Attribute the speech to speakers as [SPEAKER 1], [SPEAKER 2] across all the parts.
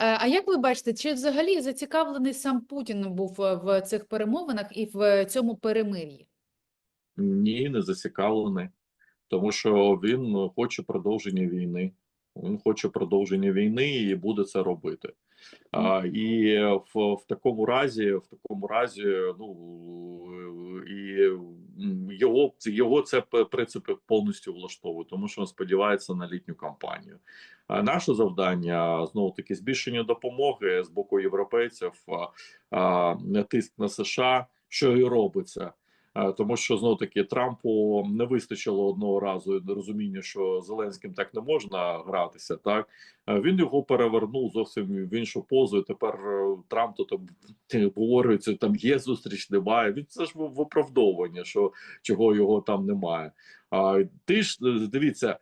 [SPEAKER 1] Е, А як ви бачите, чи взагалі зацікавлений сам Путін був е, в цих перемовинах і в цьому перемир'ї?
[SPEAKER 2] Ні, не зацікавлений, тому що він ну, хоче продовження війни. Він хоче продовження війни і буде це робити. А, і в, в такому разі, в такому разі, ну і його його це принципи повністю влаштовує, тому що він сподівається на літню кампанію. Наше завдання знову таки збільшення допомоги з боку європейців, тиск на США, що і робиться. Е, Тому що знову таки Трампу не вистачило одного разу розуміння, що Зеленським так не можна гратися. Так Е, він його перевернув зовсім в іншу позу. і Тепер е, Трамп то там обговорюється, там є зустріч, немає. Він це ж виправдовування, що чого його там немає. А ти ж дивіться.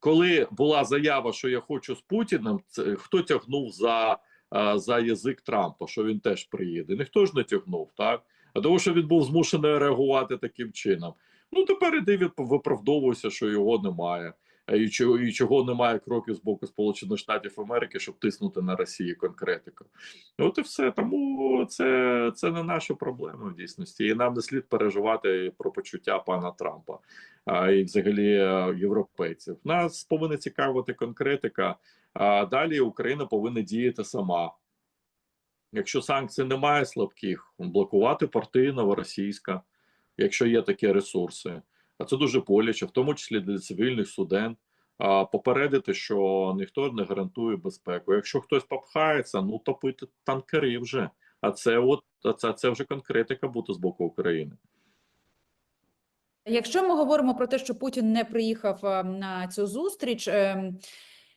[SPEAKER 2] Коли була заява, що я хочу з Путіним, це хто тягнув за, за язик Трампа, що він теж приїде? Ніхто ж не тягнув, так? Тому, що він був змушений реагувати таким чином. Ну тепер іди виправдовуйся, що його немає. І чого, і чого немає кроків з боку Сполучених Штатів Америки, щоб тиснути на Росію конкретику. От і все. Тому це, це не наша проблема в дійсності. І нам не слід переживати про почуття пана Трампа а, і взагалі е, європейців. Нас повинна цікавити конкретика. А далі Україна повинна діяти сама. Якщо санкцій немає слабких, блокувати порти новоросійська, якщо є такі ресурси. А це дуже боляче, в тому числі для цивільних суден. А попередити, що ніхто не гарантує безпеку. Якщо хтось попхається, ну топити танкери вже. А це от це, це вже конкретика буде з боку України.
[SPEAKER 1] Якщо ми говоримо про те, що Путін не приїхав на цю зустріч, е,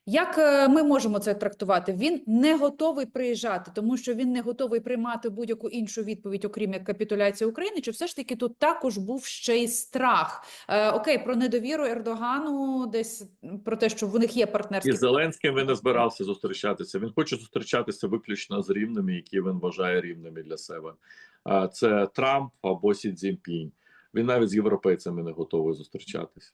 [SPEAKER 1] як е, ми можемо це трактувати? Він не готовий приїжджати, тому що він не готовий приймати будь-яку іншу відповідь, окрім як капітуляція України. Чи все ж таки тут також був ще й страх? Е, Окей, про недовіру Ердогану, десь про те, що в них є партнерські
[SPEAKER 2] І Зеленським він не збирався зустрічатися. Він хоче зустрічатися виключно з рівними, які він вважає рівними для себе. Це Трамп або Сі Цзіньпінь. Він навіть з європейцями не готовий зустрічатися.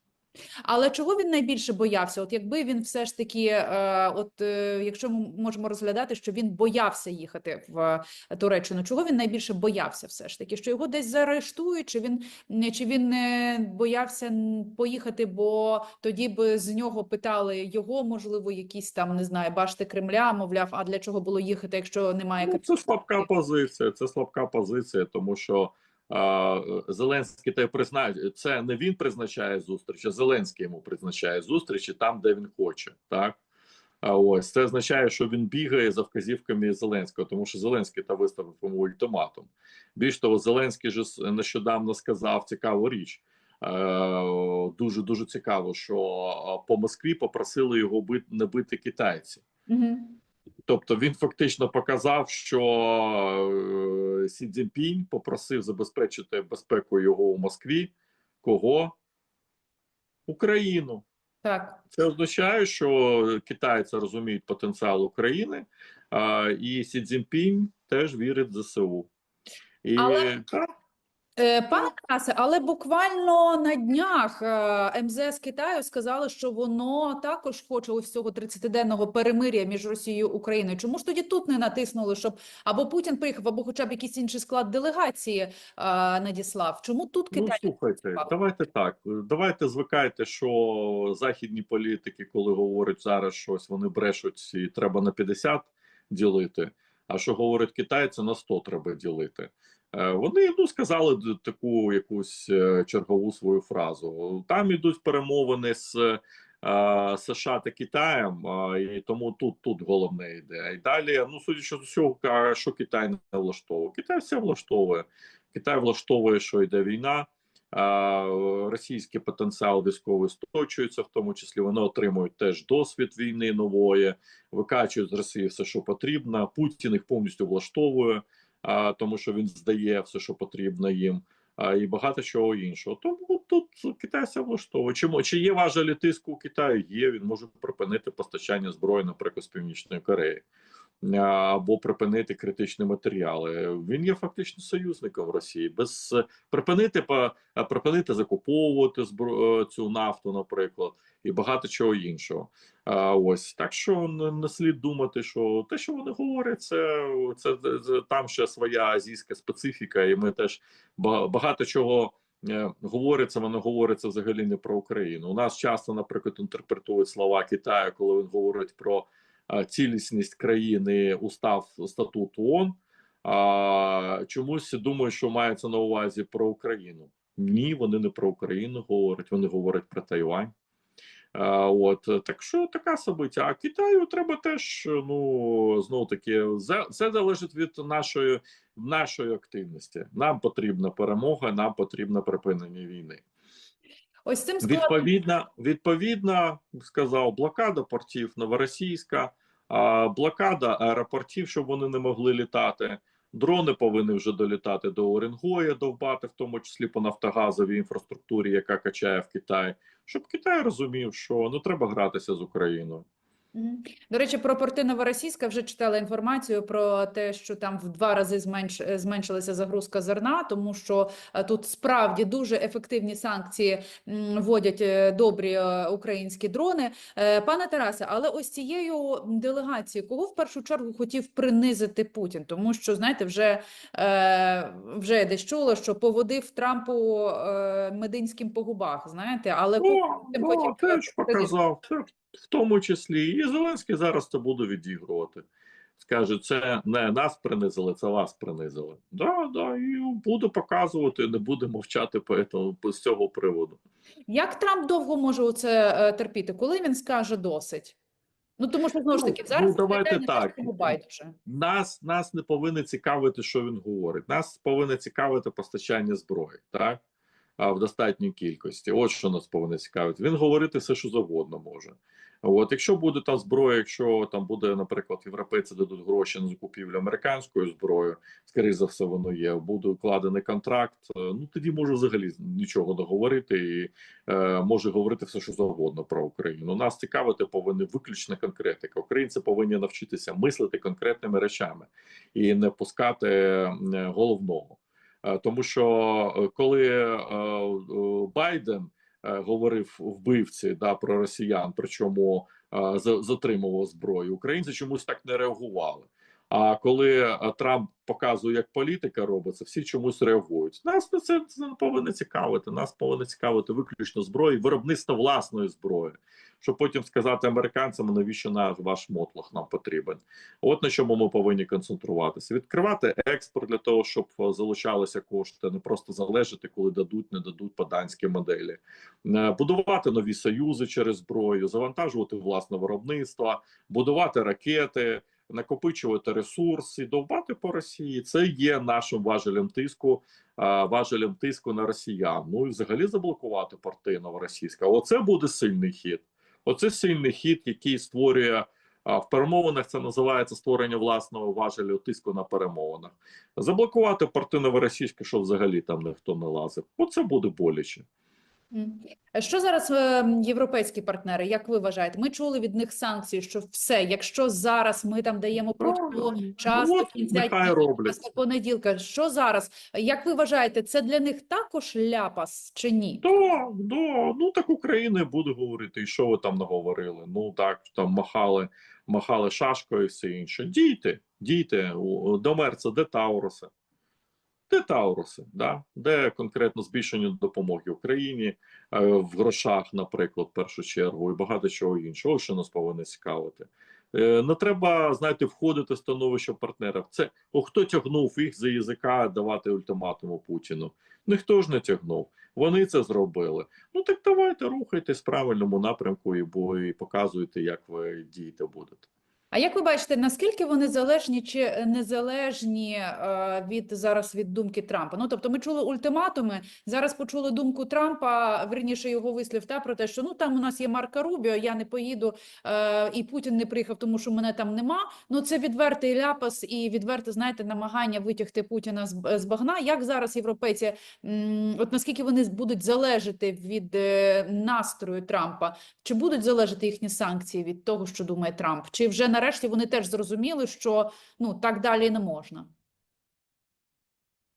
[SPEAKER 1] Але чого він найбільше боявся? От якби він все ж таки, е, от е, якщо ми можемо розглядати, що він боявся їхати в е, Туреччину, чого він найбільше боявся все ж таки? Що його десь заарештують, чи він не- чи він не боявся поїхати, бо тоді б з нього питали його, можливо, якісь там не знаю, башти Кремля, мовляв, а для чого було їхати, якщо немає
[SPEAKER 2] Ну, це слабка позиція. Це слабка позиція, тому що Зеленський те признає, це не він призначає зустріч, а Зеленський йому призначає зустрічі там, де він хоче. Так ось це означає, що він бігає за вказівками Зеленського, тому що Зеленський та виставив йому ультиматум. Більш того, Зеленський же нещодавно сказав цікаву річ. Дуже дуже цікаво, що по Москві попросили його бити не бити китайці.
[SPEAKER 1] Угу.
[SPEAKER 2] Тобто він фактично показав, що е, Сі Цзіньпінь попросив забезпечити безпеку його у Москві. Кого? Україну.
[SPEAKER 1] Так.
[SPEAKER 2] Це означає, що китайці розуміють потенціал України, а, і Сі Цзіньпінь теж вірить в ЗСУ. І
[SPEAKER 1] Але-
[SPEAKER 2] так,
[SPEAKER 1] Пане Тарасе, але буквально на днях е, МЗС Китаю сказали, що воно також хоче ось цього 30-денного перемир'я між Росією і Україною. Чому ж тоді тут не натиснули, щоб або Путін приїхав, або хоча б якийсь інший склад делегації е, надіслав? Чому тут
[SPEAKER 2] Ну,
[SPEAKER 1] Китай?
[SPEAKER 2] слухайте, давайте так. Давайте звикайте, що західні політики, коли говорять зараз щось, вони брешуть і треба на 50 ділити. А що говорить Китай, це на 100 треба ділити. Е, Вони ну сказали таку якусь е, чергову свою фразу. Там ідуть перемовини з е, США та Китаєм, і тому тут тут головне йде. І далі, ну судячи з усього, що Китай не влаштовує. Китай все влаштовує. Китай влаштовує, що йде війна. Російський потенціал військовий сточується, в тому числі вони отримують теж досвід війни нової, викачують з Росії все, що потрібно. Путін їх повністю влаштовує, тому що він здає все, що потрібно їм, і багато чого іншого. Тому тут Китай все влаштовує. Чому чи є важелі тиску у Китаю? Є він може припинити постачання зброї, наприклад, з Північної Кореї. А, або припинити критичні матеріали. Він є фактично союзником Росії. Без е, припинити припинити закуповувати е, цю нафту, наприклад, і багато чого іншого. Ось так що не, слід думати, що те, що вони говорять, це, це, це там ще своя азійська специфіка, і ми теж багато чого. е, Говориться, воно говориться взагалі не про Україну. У нас часто, наприклад, інтерпретують слова Китаю, коли він говорить про е, цілісність країни, устав статут ООН. А чомусь думаю, що мається на увазі про Україну. Ні, вони не про Україну говорять, вони говорять про Тайвань. От так що така собиття. А Китаю треба теж ну знову таки це залежить від нашої нашої активності. Нам потрібна перемога, нам потрібно припинення війни.
[SPEAKER 1] Ось цим складом
[SPEAKER 2] Відповідно, відповідно, сказав блокада портів Новоросійська, блокада аеропортів, щоб вони не могли літати. Дрони повинні вже долітати до Оренгоя, довбати, в тому числі по нафтогазовій інфраструктурі, яка качає в Китай, щоб Китай розумів, що не треба гратися з Україною.
[SPEAKER 1] До речі, про порти Новоросійська вже читала інформацію про те, що там в два рази зменш... зменшилася загрузка зерна, тому що е, тут справді дуже ефективні санкції вводять е, добрі е, українські дрони. Пане Тарасе, але ось цією делегацією, кого в першу чергу хотів принизити Путін? Тому що, знаєте, вже, вже я десь чула, що поводив Трампу мединським по губах, знаєте, але
[SPEAKER 2] О,
[SPEAKER 1] потім
[SPEAKER 2] о, Ну, теж показав, в тому числі. І Зеленський зараз це буде відігрувати. Скаже, це не нас принизили, це вас принизили. Да, да, і буду показувати, не буде мовчати по етому- з цього приводу.
[SPEAKER 1] Як Трамп довго може оце е, терпіти? Коли він скаже досить? Ну тому що знову ж
[SPEAKER 2] Ну,
[SPEAKER 1] таки зараз
[SPEAKER 2] ну, давайте так.
[SPEAKER 1] байдуже.
[SPEAKER 2] Нас, нас не повинно цікавити, що він говорить. Нас повинно цікавити постачання зброї, так? В достатній кількості. От що нас повинно цікавити. Він говорити все, що завгодно може. От, якщо буде та зброя, якщо там буде, наприклад, європейці дадуть гроші на закупівлю американської зброї, скоріше за все, воно є. Буде укладений контракт. е, Ну тоді може взагалі нічого не говорити і е, може говорити все, що завгодно про Україну. Нас цікавити повинна виключно конкретика. Українці повинні навчитися мислити конкретними речами і не пускати е, головного. Е, Тому що е, коли е, Байден говорив вбивці да, про росіян, причому за- затримував зброю, українці чомусь так не реагували. А коли е, Трамп показує, як політика робиться, всі чомусь реагують. Нас це, повинно цікавити. Нас повинно цікавити виключно зброї, виробництво власної зброї, щоб потім сказати американцям, навіщо наш ваш мотлох нам потрібен. От на чому ми повинні концентруватися. Відкривати експорт для того, щоб е, залучалися кошти, не просто залежати, коли дадуть, не дадуть по данській моделі, Е, будувати нові союзи через зброю, завантажувати власне виробництво, будувати ракети. Накопичувати ресурс і довбати по Росії це є нашим важелем тиску, важелем тиску на росіян. Ну і взагалі заблокувати порти новоросійська. Оце буде сильний хід. Оце сильний хід, який створює в перемовинах. Це називається створення власного важелю тиску на перемовинах. Заблокувати порти новоросійська, що взагалі там ніхто не лазив. Оце буде боляче.
[SPEAKER 1] Що зараз е, європейські партнери? Як ви вважаєте? Ми чули від них санкції, що все, якщо зараз ми там даємо протягом часу до кінця понеділка. Що зараз? Як ви вважаєте, це для них також ляпас чи ні?
[SPEAKER 2] Да, да, ну так Україна буде говорити, і що ви там наговорили? Ну так, там махали, махали шашкою і все інше. Дійте, дійте, до Мерца, де Тауруси? Де Тауруси? Да? Де конкретно збільшення допомоги Україні е, в грошах, наприклад, в першу чергу, і багато чого іншого, що нас повинно цікавити. Е, Не треба, знаєте, входити в становище партнера. Це о, хто тягнув їх за язика давати ультиматуму Путіну? Ніхто ж не тягнув. Вони це зробили. Ну так давайте рухайтесь в правильному напрямку і, бо, і показуйте, як ви діяти будете.
[SPEAKER 1] А як ви бачите, наскільки вони залежні чи незалежні е, від зараз від думки Трампа? Ну тобто, ми чули ультиматуми. Зараз почули думку Трампа, верніше його вислів та про те, що ну там у нас є Марка Рубіо, я не поїду, е, і Путін не приїхав, тому що мене там нема. Ну це відвертий ляпас і відверте, знаєте, намагання витягти Путіна з, багна. Як зараз європейці, от наскільки вони будуть залежати від е, настрою Трампа? Чи будуть залежати їхні санкції від того, що думає Трамп? Чи вже нарешті нарешті вони теж зрозуміли, що ну так далі не можна.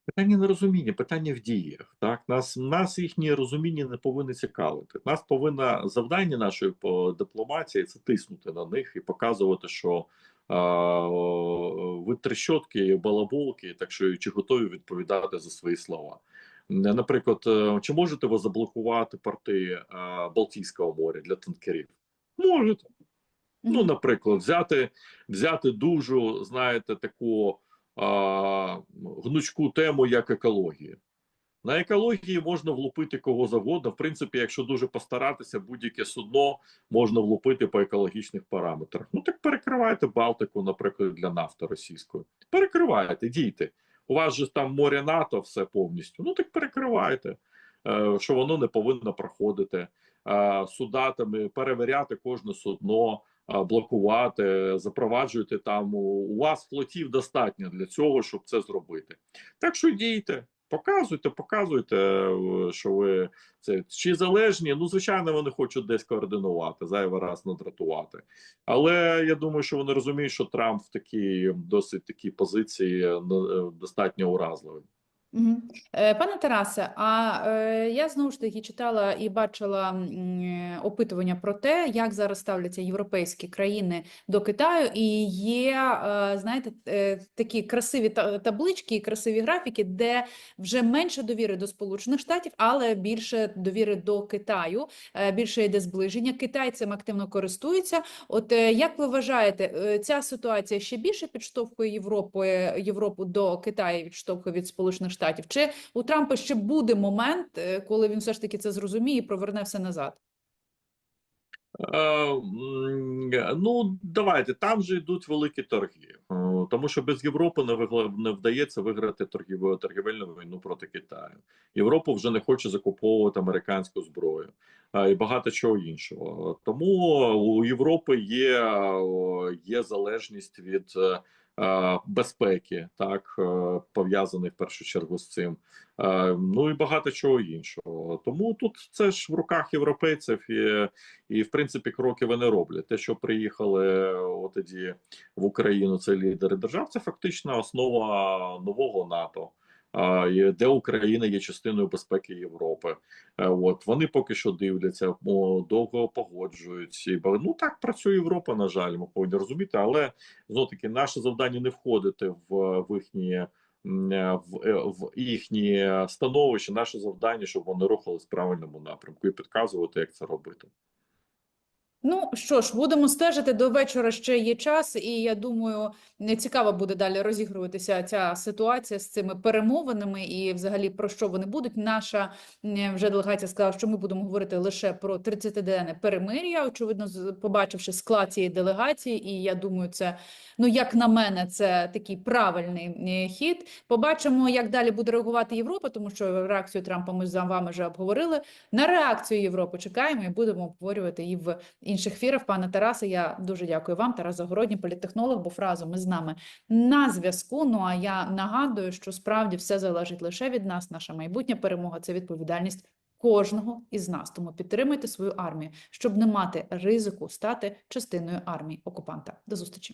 [SPEAKER 2] Питання не розуміння, питання в діях. Так нас нас їхнє розуміння не повинно цікавити. Нас повинна завдання нашої дипломатії це тиснути на них і показувати, що о, ви трещотки балаболки, так що чи готові відповідати за свої слова. Наприклад, е, чи можете ви заблокувати порти Балтійського моря для танкерів? Можете. Ну, наприклад, взяти, взяти дуже, знаєте, таку а, гнучку тему, як екологія. На екології можна влупити кого завгодно. В принципі, якщо дуже постаратися, будь-яке судно можна влупити по екологічних параметрах. Ну так перекривайте Балтику, наприклад, для нафти російської. Перекривайте, дійте. У вас же там море НАТО, все повністю. Ну так перекривайте, е, що воно не повинно проходити. Е, судатами перевіряти кожне судно, блокувати, запроваджуйте там. У вас флотів достатньо для цього, щоб це зробити. Так що дійте, показуйте, показуйте, е, що ви це чи залежні. Ну, звичайно, вони хочуть десь координувати, зайвий раз надратувати. Але я думаю, що вони розуміють, що Трамп в такій досить такій позиції е, е, достатньо уразливий.
[SPEAKER 1] Е, Пане Тарасе, а е, я знову ж таки читала і бачила опитування про те, як зараз ставляться європейські країни до Китаю, і є, е, знаєте, е, такі красиві та- таблички і красиві графіки, де вже менше довіри до Сполучених Штатів, але більше довіри до Китаю, е, більше йде зближення. Китай цим активно користується. От як ви вважаєте, ця ситуація ще більше підштовхує Європу, Європу до Китаю, відштовхує від Сполучених Штатів? Чи у Трампа ще буде момент, е, коли він все ж таки це зрозуміє і проверне все назад?
[SPEAKER 2] Е, Ну, давайте, там же йдуть великі торги, Е, тому що без Європи не, не вдається виграти торгівельну торгівельну війну проти Китаю. Європа вже не хоче закуповувати американську зброю е, і багато чого іншого. Тому у Європи є, є залежність від е, е, безпеки, так пов'язаний в першу чергу з цим. Е, Ну і багато чого іншого. Тому тут це ж в руках європейців і і в принципі кроки вони роблять. Те, що приїхали отоді в Україну, це лідери держав, це фактично основа нового НАТО. Де Україна є частиною безпеки Європи, Е, от вони поки що дивляться, довго погоджуються. Ну так працює Європа. На жаль, ми повинні розуміти, але знов таки наше завдання не входити в, в їхні е, в, е, в їхні становище. Наше завдання, щоб вони рухались в правильному напрямку і підказувати, як це робити.
[SPEAKER 1] Ну що ж, будемо стежити до вечора. Ще є час, і я думаю, не цікаво буде далі розігруватися ця ситуація з цими перемовинами і взагалі про що вони будуть. Наша вже делегація сказала, що ми будемо говорити лише про 30-денне перемир'я. Очевидно, побачивши склад цієї делегації, і я думаю, це ну як на мене, це такий правильний хід. Побачимо, як далі буде реагувати Європа, тому що реакцію Трампа ми з вами вже обговорили. На реакцію Європи чекаємо і будемо обговорювати її в інших ефірах. Пане Тарасе, я дуже дякую вам. Тарас Загородній, політтехнолог, був разом із нами на зв'язку. Ну а я нагадую, що справді все залежить лише від нас. Наша майбутня перемога це відповідальність кожного із нас. Тому підтримуйте свою армію, щоб не мати ризику стати частиною армії окупанта. До зустрічі.